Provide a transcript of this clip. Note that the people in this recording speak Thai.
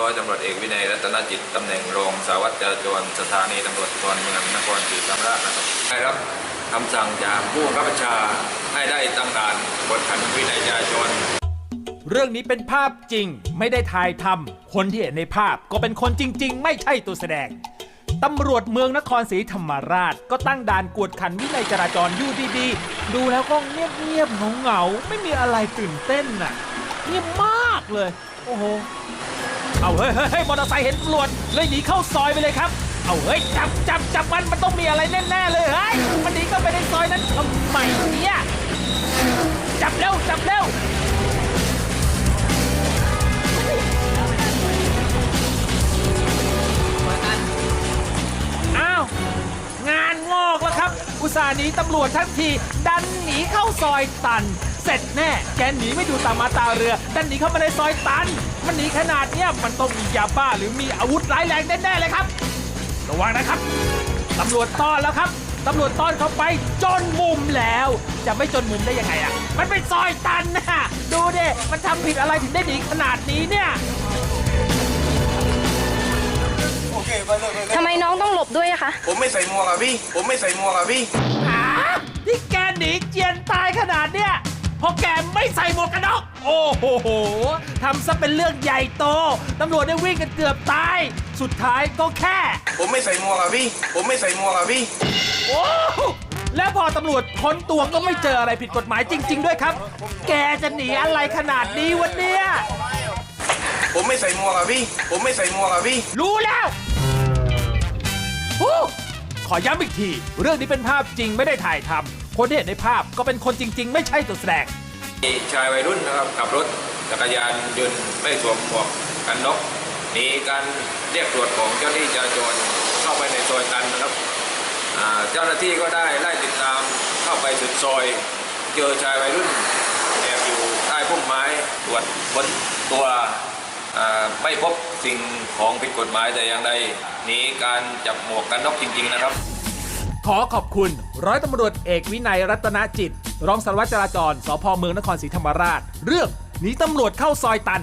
ร้อยตำรวจเอกวินัยรัตนจิตตำแหน่งรองสารวัตรจราจรสถานีตำรวจภูธรเมืองนครศรีธรรมราชนะครับได้รับคำสั่งจากผู้บังคับบัญชาให้ได้ตั้งด่านกวดขันวินัยจราจรเรื่องนี้เป็นภาพจริงไม่ได้ถ่ายทำคนที่เห็นในภาพก็เป็นคนจริง ๆ ไม่ใช่ตัวแสดงตำรวจเมืองนครศรีธรรมราช ก็ตั้งด่านกวดขันวินัยจราจรอยู่ดีๆ ดูแล้วก็เงียบๆเหงาๆไม่มีอะไรตื่นเต้นน่ะเงียบมากเลย โอ้โห เอาเฮ้ยเฮ้ยเฮ้ยมอเตอร์ไซค์เห็นตำรวจเลยหนีเข้าซอยไปเลยครับ เอาเฮ้ยจับจับจับมันมันต้องมีอะไรแน่ๆเลยเฮ้ยมันหนีเข้าไปในซอยนั้นทำไมเนี่ยจับเร็วจับับอุตส่าห์หนีตำรวจทั้งที ดันหนีเข้าซอยตัน เสร็จแน่ แกหนีไม่ดูตามาตาเรือ ดันหนีเข้ามาในซอยตัน มันหนีขนาดเนี้ยมันต้องมียาบ้าหรือมีอาวุธร้ายแรงแน่ๆเลยครับ ระวังนะครับตำรวจต้อนแล้วครับตำรวจต้อนเข้าไปจนมุมแล้ว จะไม่จนมุมได้ยังไงอะ มันเป็นซอยตันนะดูดิมันทำผิดอะไรถึงได้หนีขนาดนี้เนี่ย ด้วยอะคะ ผมไม่ใส่หมวกอะพี่ ผมไม่ใส่หมวกอะพี่ หาที่แกหนีเจียนตายขนาดเนี้ยเพราะแกไม่ใส่หมวกกันน็อกโอ้โหทำซะเป็นเรื่องใหญ่โตตำรวจได้วิ่งกันเกือบตาย สุดท้ายก็แค่ ผมไม่ใส่หมวกอะพี่ ผมไม่ใส่หมวกอะพี่ โอ้แล้วพอตำรวจค้นตัวก็ไม่เจออะไรผิดกฎหมายจริง ๆ ด้วยครับ แกจะหนีอะไรขนาดนี้วันเนี้ยผมไม่ใส่หมวกอะพี่ ผมไม่ใส่หมวกอะพี่ รู้แล้วฮู้ ขอย้ำอีกที เรื่องนี้เป็นภาพจริงไม่ได้ถ่ายทำคนที่เห็นในภาพก็เป็นคนจริง ๆ ไม่ใช่ตัวแสดง มีชายวัยรุ่นนะครับขับรถจักรยานยนต์ไม่สวมหมวกกันน็อกหนีการเรียกตรวจของเจ้าหน้าที่จราจรเข้าไปในซอยตันนะครับอ่าเจ้าหน้าที่ก็ได้ไล่ติดตามเข้าไปสุดซอย เจอชายวัยรุ่นแอบอยู่ใต้พุ่มไม้ตรวจค้นตัว ไม่พบสิ่งของผิดกฎหมายแต่อย่างใดหนีการจับหมวกกันน็อกจริง ๆ นะครับ ขอขอบคุณ ร้อยตำรวจเอกวินัยรัตนจิต รองสารวัตรจราจรสพเมืองนครศรีธรรมราช เรื่องหนีตำรวจเข้าซอยตัน